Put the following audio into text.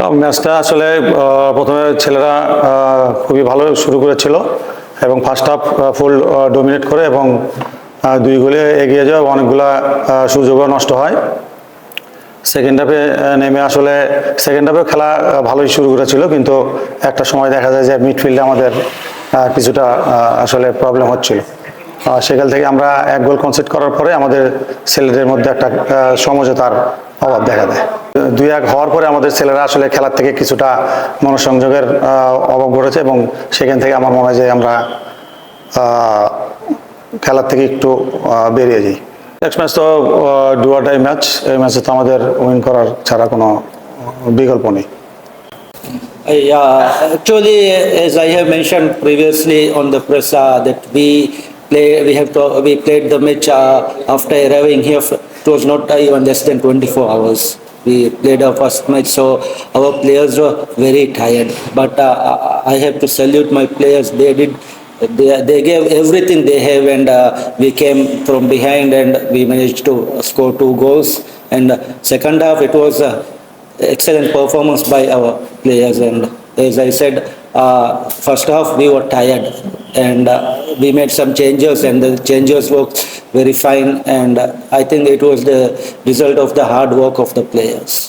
ম্যাচটা আসলে প্রথমে ছেলেরা খুবই ভালো শুরু করেছিল এবং ফার্স্ট হাফ ফুল ডোমিনেট করে এবং দুই গোলে এগিয়ে যাওয়া অনেকগুলা সুযোগও নষ্ট হয়। সেকেন্ড হাফে নেমে আসলে সেকেন্ড হাফে খেলা ভালোই শুরু করেছিল কিন্তু একটা সময় দেখা যায় যে মিডফিল্ডে আমাদের কিছুটা আসলে প্রবলেম হচ্ছিল। সেখান থেকে আমরা এক গোল কনসিড করার পরে আমাদের ছেলেদের মধ্যে একটা সমঝোতার অভাব দেখা দেয়। দুই এক হওয়ার পরে আমাদের ছেলেরা আসলে খেলার থেকে কিছুটা মনোসংযোগের অভাব ঘটেছে এবং সেখান থেকে আমার মনে হয় যে আমরা খেলার থেকে একটু বেরিয়ে যাই নেক্সট ম্যাচ তো ডুয়াটাই ম্যাচ এই ম্যাচে তো আমাদের উইন করার ছাড়া কোনো বিকল্প নেই Yeah, actually, as I have mentioned previously on the press, uh, that we play, we have to, we played the match uh, after arriving here. It was not uh, even less than 24 hours. We played our first match, so our players were very tired. But uh, I have to salute my players. They did. They, they gave everything they have, and uh, we came from behind, and we managed to score two goals. And uh, second half, it was. Excellent performance by our players and as I said, uh, first off we were tired and uh, we made some changes and the changes worked very fine and uh, I think it was the result of the hard work of the players.